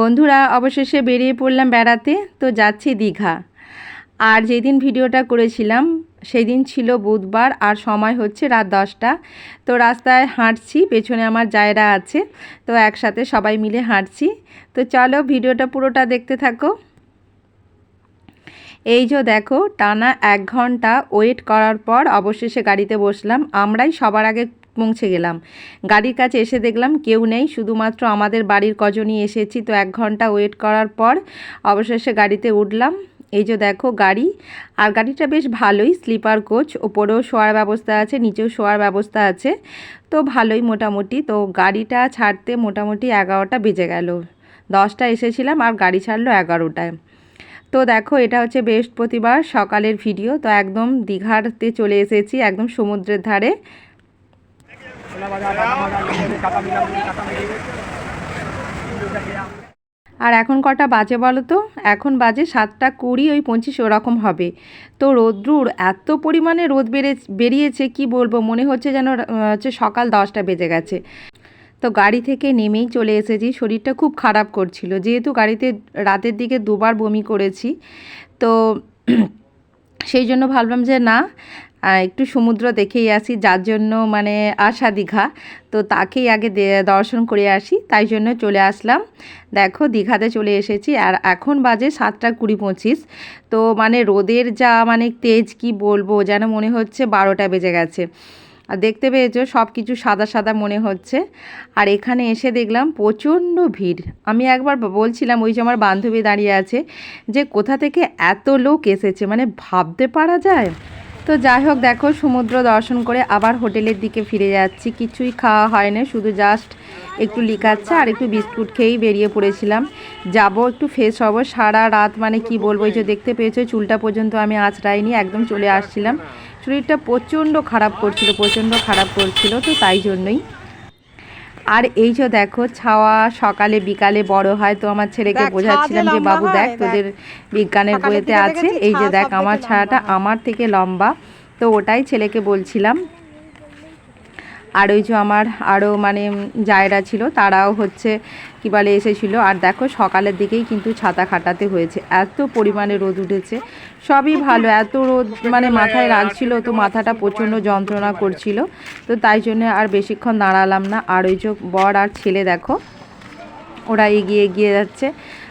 বন্ধুরা, অবশেষে বেরিয়ে পড়লাম বেড়াতে, তো যাচ্ছি দীঘা। আর যেদিন ভিডিওটা করেছিলাম সেই দিন ছিল বুধবার আর সময় হচ্ছে রাত দশটা। তো রাস্তায় হাঁটছি, পেছনে আমার জায়রা আছে, তো একসাথে সবাই মিলে হাঁটছি। তো চলো ভিডিওটা পুরোটা দেখতে থাকো। এই যে দেখো, টানা এক ঘণ্টা ওয়েট করার পর অবশেষে গাড়িতে বসলাম। আমরাই সবার আগে পৌঁছে গেলাম। গাড়ির কাছে এসে দেখলাম কেউ নেই, শুধুমাত্র আমাদের বাড়ির কজনই এসেছি। তো এক ঘণ্টা ওয়েট করার পর অবশেষে গাড়িতে উঠলাম। এই যে দেখো গাড়ি, আর গাড়িটা বেশ ভালোই, স্লিপার কোচ, ওপরেও শোয়ার ব্যবস্থা আছে, নিচেও শোয়ার ব্যবস্থা আছে। তো ভালোই মোটামুটি, তো গাড়িটা ছাড়তে মোটামুটি এগারোটা বেজে গেল। দশটা এসেছিলাম আর গাড়ি ছাড়লো এগারোটায়। তো দেখো এটা হচ্ছে বৃহস্পতিবার সকালের ভিডিও তো একদম দীঘাতে চলে এসেছি, একদম সমুদ্রের ধারে। আর এখন কটা বাজে বলো তো? এখন বাজে সাতটা কুড়ি, ওই পঁচিশ ওরকম হবে। তো রোদ্রুর এত পরিমাণে রোদ বেড়ে, বেরিয়েছে, কি বলব? মনে হচ্ছে যেন হচ্ছে সকাল দশটা বেজে গেছে। তো গাড়ি থেকে নেমেই চলে এসেছি। শরীরটা খুব খারাপ করছিল। যেহেতু গাড়িতে রাতের দিকে দুবার বমি করেছি, তো সেই জন্য ভাবলাম যে না একটু সমুদ্র দেখেই আসি, যার জন্য মানে আসা দীঘা। তো তাকেই আগে দর্শন করে আসি, তাই জন্য চলে আসলাম। দেখো, দীঘাতে চলে এসেছি, আর এখন বাজে সাতটা কুড়ি পঁচিশ। তো মানে রোদের যা মানে তেজ, কি বলব, যেন মনে হচ্ছে বারোটা বেজে গেছে। আর দেখতে পেয়েছ সব কিছু সাদা সাদা মনে হচ্ছে। আর এখানে এসে দেখলাম প্রচণ্ড ভিড়। আমি একবার বলছিলাম ওই যে আমার বান্ধবী দাঁড়িয়ে আছে যে কোথা থেকে এত লোক এসেছে মানে ভাবতে পারা যায়। তো যাই হোক, দেখো, সমুদ্র দর্শন করে আবার হোটেলের দিকে ফিরে যাচ্ছি। কিছুই খাওয়া হয় না শুধু জাস্ট একটু লিকাচ্ছে আর একটু বিস্কুট খেয়েই বেরিয়ে পড়েছিলাম। যাব একটু ফ্রেশ হব। সারা রাত মানে কি বলব, এই যে দেখতে পেয়েছ, চুলটা পর্যন্ত আমি আঁচড়াইনি, একদম চলে আসছিলাম। শরীরটা প্রচণ্ড খারাপ করছিল, প্রচণ্ড খারাপ করছিল তো তাই জন্যই। আর এই যে দেখো ছাওয়া সকালে বিকালে বড় হয় তো আমার ছেলেকে বোঝাচ্ছিলাম যে বাবু দেখ তোদের বিজ্ঞানের বইতে আছে এই যে দেখ আমার ছাওয়াটা ছায়াটা আমার থেকে লম্বা। তো ওটাই ছেলেকে বলছিলাম। আর ওই যে আমার আরও মানে জায়রা ছিল, তারাও হচ্ছে কি বলে এসেছিল। আর দেখো সকালের দিকেই কিন্তু ছাতা খাটাতে হয়েছে। এত পরিমাণে রোদ উঠেছে। সবই ভালো, এত রোদ মানে মাথায় রাখছিল তো মাথাটা প্রচণ্ড যন্ত্রণা করছিল। তো তাই জন্য আর বেশিক্ষণ দাঁড়ালাম না। আর ওই যে বর আর ছেলে দেখো, ওরা এগিয়ে এগিয়ে যাচ্ছে।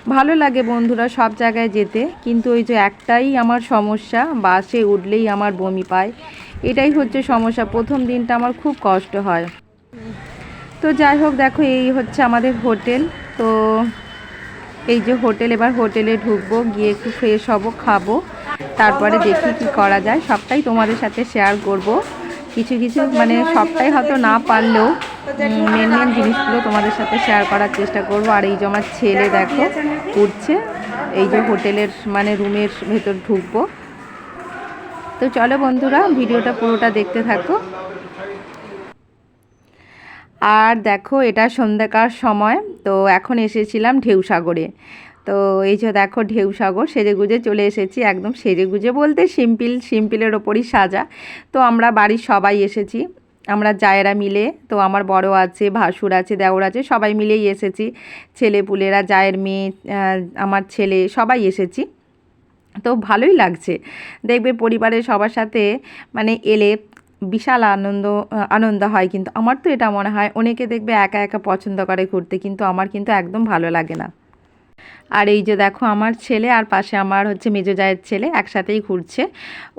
ভালো লাগে বন্ধুরা সব জায়গায় যেতে। কিন্তু ওই যে একটাই আমার সমস্যা, বাসে উঠলেই আমার বমি পায়। এটাই হচ্ছে সমস্যা। প্রথম দিনটা আমার খুব কষ্ট হয়। তো যাই হোক, দেখো, এই হচ্ছে আমাদের হোটেল। তো এই যে হোটেল, এবার হোটেলে ঢুকবো, গিয়ে একটু ফ্রেশ হব, খাব। তারপরে দেখি কি করা যায়। সবটাই তোমাদের সাথে শেয়ার করব। কিছু কিছু মানে সবটাই হয়তো না পারলেও মেন মেন জিনিসগুলো তোমাদের সাথে শেয়ার করার চেষ্টা করব। আর এই যে আমার ছেলে, দেখো, উঠছে। এই যে হোটেলের মানে রুমের ভেতর ঢুকবো। তো চলো বন্ধুরা, ভিডিওটা পুরোটা দেখতে থাকো। আর দেখো, এটা সন্ধ্যাকার সময়, তো এখন এসেছিলাম ঢেউসাগরে। তো এই যে দেখো, ঢেউসাগর, সেজেগুজে চলে এসেছি, একদম সেজেগুজে বলতে সিম্পিল, সিম্পলের ওপরই সাজা। তো আমরা বাড়ির সবাই এসেছি, আমরা জায়েরা মিলে, তো আমার বড় আছে, ভাসুর আছে, দেওর আছে, সবাই মিলেই এসেছি। ছেলেপুলেরা, জায়ের মেয়ে আমার ছেলে, সবাই এসেছি। তো ভালোই লাগছে। দেখবে পরিবারের সবার সাথে মানে এলে বিশাল আনন্দ আনন্দ হয় কিন্তু আমার তো এটা মনে হয় অনেকে দেখবে একা একা পছন্দ করে ঘুরতে কিন্তু আমার কিন্তু একদম ভালো লাগে না। আর এই যে দেখো আমার ছেলে আর পাশে আমার হচ্ছে মেজো জায়ের ছেলে একসাথেই ঘুরছে।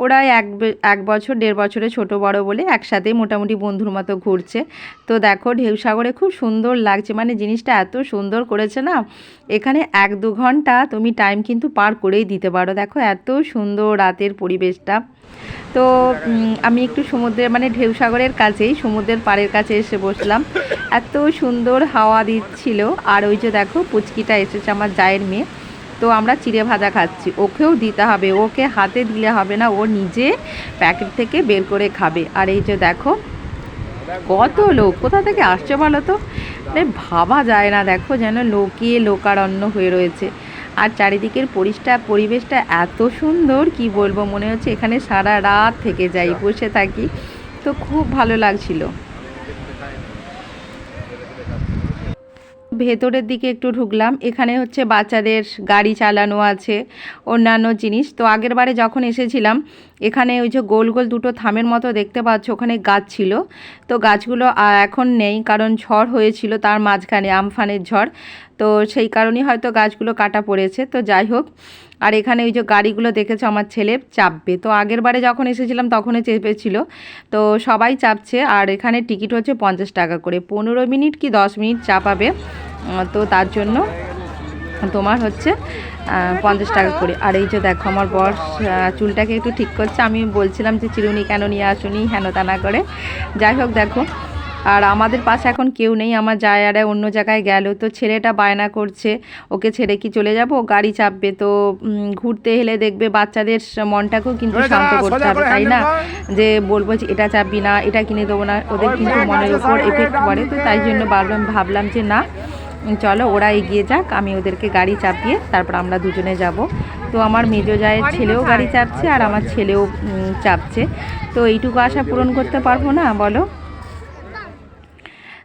ওরা এক এক বছর, দেড় বছরে ছোট বড় বলে একসাথেই মোটামুটি বন্ধুর মতো ঘুরছে। তো দেখো ঢেউসাগরে খুব সুন্দর লাগছে। মানে জিনিসটা এত সুন্দর করেছে না, এখানে এক দু ঘণ্টা তুমি টাইম কিন্তু পার করেই দিতে পারো। দেখো এত সুন্দর রাতের পরিবেশটা। তো আমি একটু সমুদ্রের মানে ঢেউসাগরের কাছেই সমুদ্রের পাড়ের কাছে এসে বসলাম। এত সুন্দর হাওয়া দিচ্ছিল। আর ওই যে দেখো পুচকিটা এসেছে আমার জায়ের মেয়ে তো আমরা চিড়ে ভাজা খাচ্ছি। ওকেও দিতে হবে। ওকে হাতে দিলে হবে না। ও নিজে প্যাকেট থেকে বের করে খাবে। আর এই যে দেখো, কত লোক। কোথা থেকে আসছে বলো তো? ভাবা যায় না। দেখো যেন লোকিয়ে লোকারণ্য হয়ে রয়েছে। আর চারিদিকের পরিষ্কার পরিবেশটা এত সুন্দর, কি বলব? মনে হচ্ছে এখানে সারা রাত থেকে যাই, বসে থাকি। তো খুব ভালো লাগছিল। ভেতরের দিকে একটু ঢুকলাম। এখানে হচ্ছে বাচ্চাদের গাড়ি চালানো আছে, অন্যান্য জিনিস। তো আগের বারে যখন এসেছিলাম, এখানে ওই যে গোল গোল দুটো থামের মতো দেখতে পাচ্ছ, ওখানে গাছ ছিল। তো গাছগুলো এখন নেই কারণ ঝড় হয়েছিল তার মাঝখানে, আমফানের ঝড়। তো সেই কারণেই হয়তো গাছগুলো কাটা পড়েছে। তো যাই হোক, আর এখানে ওই যে গাড়িগুলো দেখেছ, আমার ছেলে চাপবে। তো আগের বারে যখন এসেছিলাম তখনই চেপেছিল। তো সবাই চাপছে, আর এখানে টিকিট হচ্ছে পঞ্চাশ টাকা করে। পনেরো মিনিট কি দশ মিনিট চাপাবে? তো তার জন্য তোমার হচ্ছে পঞ্চাশ টাকা করে। আর এই যে দেখো আমার বর চুলটাকে একটু ঠিক করছে। আমি বলছিলাম যে চিরুনি কেন নিয়ে আসুনি? হেন তানা করে। যাই হোক দেখো আর আমাদের পাশে এখন কেউ নেই। আমার জায়ারা অন্য জায়গায় গেল তো ছেলেটা বায়না করছে ওকে ছেড়ে কি চলে যাব? গাড়ি চাপবে তো ঘুরতে এলে দেখবে বাচ্চাদের মনটাকেও কিন্তু শান্ত করতে হবে তাই না? যে বলব যে এটা চাপবি না এটা কিনে দেবো না। ওদের কিন্তু মনের উপর এফেক্ট পড়ে তো তাই জন্য ভাবলাম ভাবলাম যে না চলো ওরা এগিয়ে যাক আমি ওদেরকে গাড়ি চাপিয়ে তারপর আমরা দুজনে যাব। তো আমার মেজো জায়ের ছেলেও গাড়ি চাপছে আর আমার ছেলেও চাপছে। তো এইটুকু আশা পূরণ করতে পারব না বলো?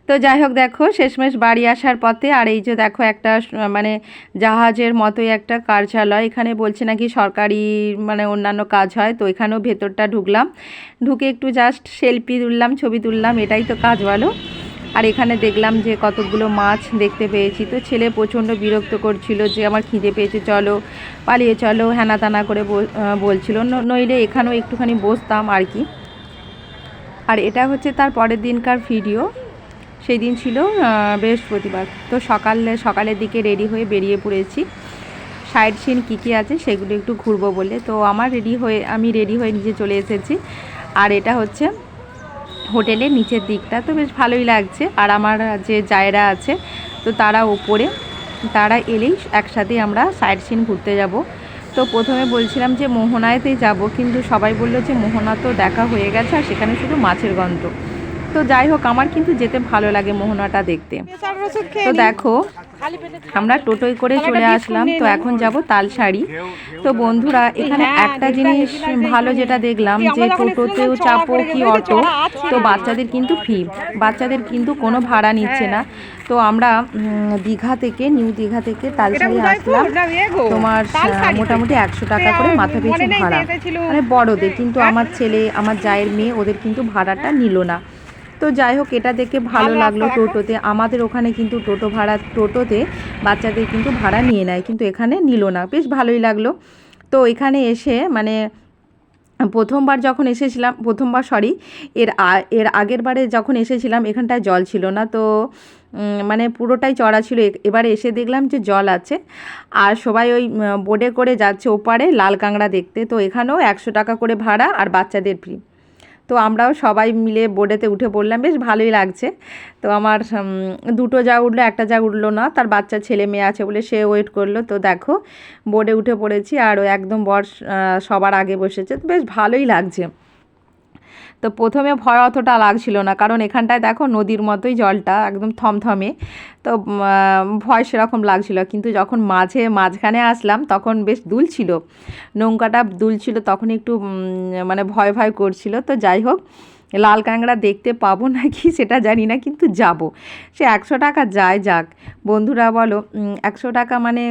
তো যাই হোক দেখো শেষমেশ বাড়ি আসার পথে আর এই যে দেখো একটা মানে জাহাজের মতোই একটা কার্যালয়। এখানে বলছে নাকি সরকারি মানে অন্যান্য কাজ হয় তো এখানেও ভেতরটা ঢুকলাম। ঢুকে একটু জাস্ট সেলফি তুললাম ছবি তুললাম এটাই তো কাজ ভালো আর এখানে দেখলাম যে কতগুলো মাছ দেখতে পেয়েছি। তো ছেলে প্রচণ্ড বিরক্ত করছিল যে আমার খিদে পেয়েছে, চলো পালিয়ে চলো হেনা তানা করে বল- বলছিল। নইলে এখানেও একটুখানি বসতাম আর কি। আর এটা হচ্ছে তার পরের দিনকার ভিডিও। সেই দিন ছিল বৃহস্পতিবার। তো সকালে, সকালের দিকে রেডি হয়ে বেরিয়ে পড়েছি। সাইড সিন কী কী আছে সেগুলো একটু ঘুরবো বলে। তো আমার রেডি হয়ে, আমি রেডি হয়ে নিজে চলে এসেছি। আর এটা হচ্ছে হোটেলের নিচের দিকটা তো বেশ ভালোই লাগছে। আর আমার যে জায়রা আছে, তো তারা ওপরে, তারা এলেই একসাথে আমরা সাইড সিন ঘুরতে যাব। তো প্রথমে বলছিলাম যে মোহনায়তেই যাব, কিন্তু সবাই বলল যে মোহনা তো দেখা হয়ে গেছে, আর সেখানে শুধু মাছের গন্ধ। তো যাই হোক আমার কিন্তু যেতে ভালো লাগে মোহনাটা দেখতে। তো দেখো আমরা টোটোয় করে চলে আসলাম তো এখন যাব তালসারি তো বন্ধুরা এখানে একটা জিনিস ভালো যেটা দেখলাম যে টোটোতেও চাপো কি অটো? তো বাচ্চাদের কিন্তু ফ্রি বাচ্চাদের কিন্তু কোনো ভাড়া নিচ্ছে না। তো আমরা দীঘা থেকে নিউ দীঘা থেকে তালসারি আসলাম। তোমার মোটামুটি একশো টাকা করে মাথা পিছু ভাড়া। মানে বড়দের কিন্তু আমার ছেলে আমার জায়ের মেয়ে ওদের কিন্তু ভাড়াটা নিল না। তো যাই হোক এটা দেখে ভালো লাগল টোটোতে। আমাদের ওখানে কিন্তু টোটো ভাড়া টোটোতে বাচ্চাদের কিন্তু ভাড়া নিয়ে নেয় কিন্তু এখানে নিল না। বেশ ভালোই লাগল। তো এখানে এসে মানে প্রথমবার যখন এসেছিলাম প্রথমবার সরি এর এর আগের বারে যখন এসেছিলাম এখানটায় জল ছিল না। তো মানে পুরোটাই চড়া ছিল। এ- এবারে এসে দেখলাম যে জল আছে। আর সবাই ওই বোর্ডে করে যাচ্ছে ওপারে লাল কাঁকড়া দেখতে। তো এখানেও একশো টাকা করে ভাড়া আর বাচ্চাদের ফ্রি তো আমরাও সবাই মিলে বোর্ডেতে উঠে পড়লাম। বেশ ভালোই লাগছে। তো আমার দুটো যা উঠল, একটা যা উঠল না, তার বাচ্চা ছেলে মেয়ে আছে বলে সে ওয়েট করল। তো দেখো বোর্ডে উঠে পড়েছি আর ও একদম বর সবার আগে বসেছে। তো বেশ ভালোই লাগছে। তো প্রথমে ভয় অতটা লাগছিল না, কারণ এখানটায় দেখো নদীর মতোই জলটা একদম থমথমে। তো ভয় সেরকম লাগছিল, কিন্তু যখন মাঝে, মাঝখানে আসলাম তখন বেশ দুলছিল। নৌকাটা দুলছিল তখন একটু মানে ভয় ভয় করছিল। তো যাই হোক লাল কাঁকড়া দেখতে পাবো নাকি সেটা জানি না, কিন্তু যাব। সে একশো টাকা যায় যাক। বন্ধুরা বলো একশো টাকা মানে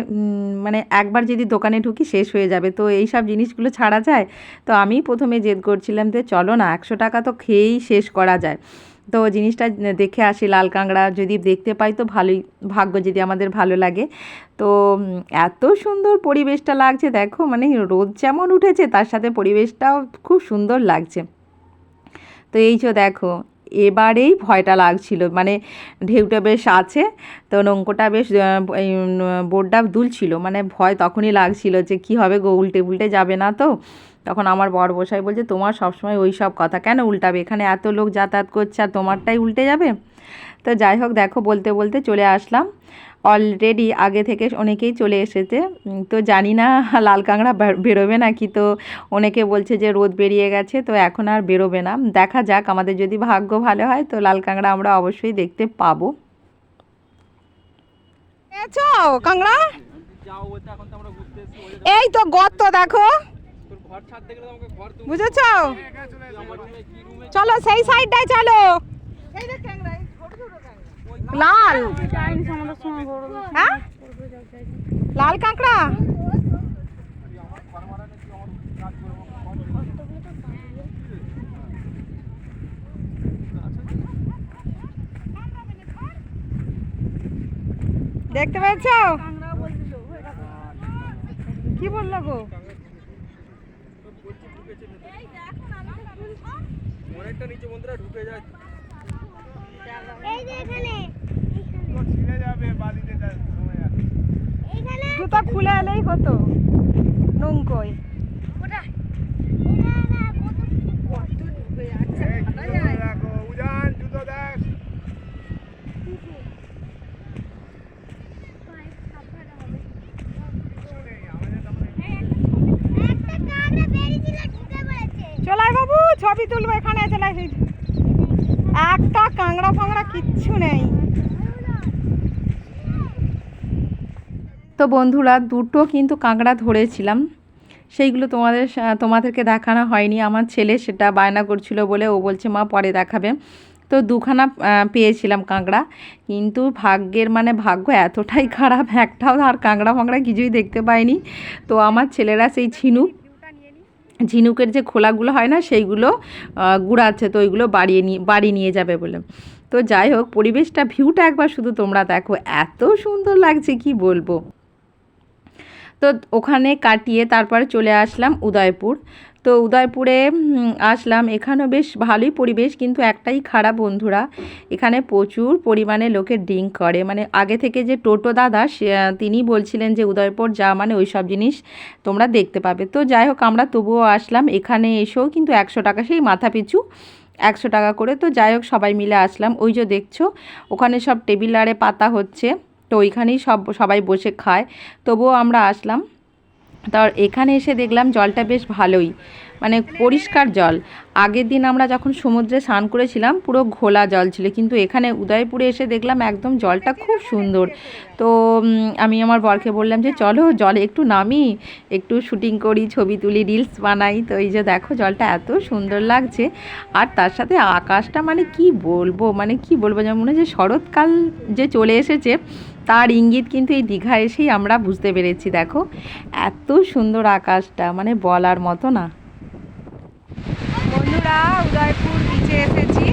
মানে একবার যদি দোকানে ঢুকি শেষ হয়ে যাবে। তো এই সব জিনিসগুলো ছাড়া যায়? তো আমি প্রথমে জেদ করছিলাম যে চলো না, একশো টাকা তো খেয়েই শেষ করা যায়। তো জিনিসটা দেখে আসি, লাল কাঁকড়া যদি দেখতে পাই তো ভালোই, ভাগ্য যদি আমাদের ভালো লাগে। তো এত সুন্দর পরিবেশটা লাগছে, দেখো মানে রোদ যেমন উঠেছে, তার সাথে পরিবেশটাও খুব সুন্দর লাগছে। তো এই যে দেখো, এবারেই ভয়টা লাগছিল। মানে ঢেউটা বেশ আছে, তো নৌকোটা বেশ বোর্ডটা দুলছিল। মানে ভয় তখনই লাগছিল যে কি হবে গো উল্টে উল্টে যাবে না তো? তখন আমার বর বসাই বলছে, তোমার সবসময় ওই সব কথা কেন উল্টাবে? এখানে এত লোক যাতায়াত করছে আর তোমারটাই উল্টে যাবে? তো যাই হোক, দেখো বলতে বলতে চলে আসলাম। অলরেডি আগে থেকে অনেকেই চলে এসেছে। তো জানি না লাল কাঁকড়া বেরোবে নাকি? তো অনেকে বলছে যে রোদ বেরিয়ে গেছে, তো এখন আর বেরোবে না। দেখা যাক, আমাদের যদি ভাগ্য ভালো হয়, তো লাল কাঁকড়া আমরা অবশ্যই দেখতে পাবো। কাঁকড়া কাংড়া এই তো গর্ত, দেখো। বুঝেছ? চলো সেই সাইডটায় চলো। লাল। হ্যাঁ? লাল কাঁকড়া? দেখতে পেয়েছ? কি বলল গো? অনেকটা নিচে বন্ধুরা ঢুকে যায়। এই যে এখানে। ছিঁড়ে যাবে বালিতে সময় আছে। এখানে জুতো খুলে এলেই হতো। নৌকোয়। ওটা না কত ঢুকে জুতো রাখো। উজান, জুতো দেখ। একটা কাঁকড়া বেরিয়েছিল ঢুকে পড়েছে চলাই বাবু ছবি তুলবো এখানে একটা কাংড়া ফাংড়া কিচ্ছু নেই। তো বন্ধুরা, দুটো কিন্তু কাঁকড়া ধরেছিলাম। সেইগুলো তোমাদের তোমাদেরকে দেখানো হয়নি। আমার ছেলে সেটা বায়না করছিল বলে ও বলছে, মা, পরে দেখাবে। তো দুখানা পেয়েছিলাম কাঁকড়া। কিন্তু ভাগ্যের মানে ভাগ্য এতটাই খারাপ, একটাও আর কাঁকড়া ফাঁকড়া কিছুই দেখতে পাইনি। তো আমার ছেলেরা সেই ঝিনুক ঝিনুকের যে খোলাগুলো হয় না, সেইগুলো গুড়াচ্ছে তো ওইগুলো বাড়িয়ে নিয়ে, বাড়ি নিয়ে যাবে বলে। তো যাই হোক, পরিবেশটা, ভিউটা একবার শুধু তোমরা দেখো। এত সুন্দর লাগছে, কি বলব? তো ওখানে কাটিয়ে তারপরে চলে আসলাম উদয়পুর। তো উদয়পুরে আসলাম। এখানেও বেশ ভালোই পরিবেশ, কিন্তু একটাই খারাপ বন্ধুরা, এখানে প্রচুর পরিমাণে লোকে ড্রিঙ্ক করে। মানে আগে থেকে যে টোটো দাদা তিনি বলছিলেন যে, উদয়পুর যা মানে ওই সব জিনিস তোমরা দেখতে পাবে। তো যাই হোক, আমরা তবুও আসলাম। এখানে এসেও কিন্তু একশো টাকা, সেই মাথা পিছু একশো টাকা করে। তো যাই হোক, সবাই মিলে আসলাম। ওই যে দেখছ, ওখানে সব টেবিল আরে পাতা হচ্ছে, তো ওইখানেই সব, সবাই বসে খায়। তবুও আমরা আসলাম। তার এখানে এসে দেখলাম জলটা বেশ ভালোই মানে পরিষ্কার জল। আগের দিন আমরা যখন সমুদ্রে স্নান করেছিলাম, পুরো ঘোলা জল ছিল, কিন্তু এখানে উদয়পুরে এসে দেখলাম একদম জলটা খুব সুন্দর। তো আমি আমার বরকে বললাম যে, চলো জলে একটু নামি, একটু শুটিং করি, ছবি তুলি, রিলস বানাই। তো এই যে দেখো জলটা এত সুন্দর লাগছে। আর তার সাথে আকাশটা মানে কি বলব মানে কি বলব যেমন মনে যে শরৎকাল যে চলে এসেছে তার ইঙ্গিত কিন্তু এই দীঘা এসেই আমরা বুঝতে পেরেছি, দেখো। এত সুন্দর আকাশটা মানে বলার মতো না। বন্ধুরা, উদয়পুর বিচে এসেছি।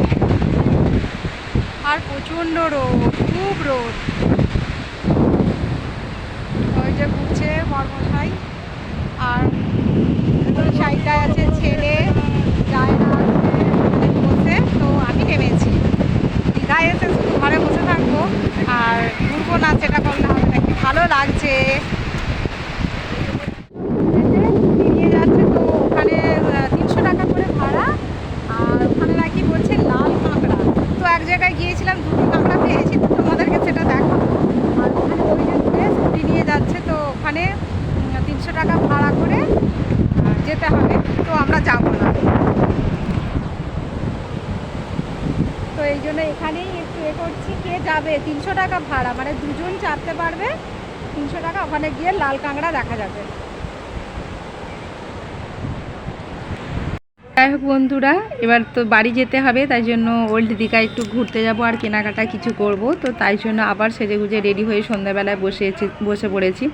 আর প্রচণ্ড রোদ, খুব রোদ। ওই যে ঘুরছে মর্মশাই। আর সাইডটায় আছে ছেলে, যায় না বসে, তো আমি নেমেছি। দীঘায় এসে ঘরে বসে ঘুরবো না, সেটা হবে নাকি ভালো লাগছে। নিয়ে যাচ্ছে তো, ওখানে তিনশো টাকা করে ভাড়া। আর ওখানে নাকি বলছে লাল তো এক জায়গায় গিয়েছিলাম, দুটো পেয়েছি, তো তোমাদেরকে সেটা নিয়ে যাচ্ছে, তো ওখানে তিনশো টাকা ভাড়া করে যেতে হবে। তো আমরা যাব না। এই জন্য এখানেই একটু এ করছি, কে যাবে? তিনশো টাকা ভাড়া মানে দুজন চাপতে পারবে, তিনশো টাকা। ওখানে গিয়ে লাল কাঁকড়া দেখা যাবে। যাই হোক বন্ধুরা, এবার তো বাড়ি যেতে হবে, তাই জন্য ওল্ড দীঘা একটু ঘুরতে যাব আর কেনাকাটা কিছু করব। তো তাই জন্য আবার সেজেগুজে রেডি হয়ে সন্ধ্যাবেলায় বসেছি বসে পড়েছি।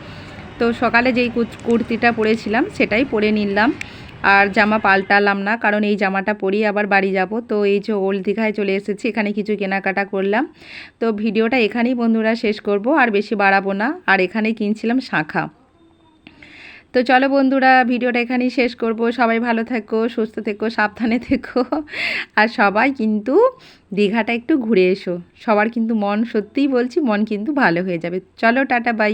তো সকালে যেই কুর্তিটা পরেছিলাম, সেটাই পরে নিলাম। আর জামা পাল্টালাম না, কারণ এই জামাটা পরেই আবার বাড়ি যাব। তো এই যে ওল্ড দীঘায় চলে এসেছি, এখানে কিছু কেনাকাটা করলাম। তো ভিডিওটা এখানেই বন্ধুরা শেষ করব, আর বেশি বাড়াবো না। আর এখানে কিনছিলাম শাঁখা। তো চলো বন্ধুরা, ভিডিওটা এখানেই শেষ করব। সবাই ভালো থেকো, সুস্থ থেকো, সাবধানে থেকো। আর সবাই কিন্তু দীঘাটা একটু ঘুরে এসো। সবার কিন্তু মন সত্যিই বলছি, মন কিন্তু ভালো হয়ে যাবে। চলো, টাটা, বাই।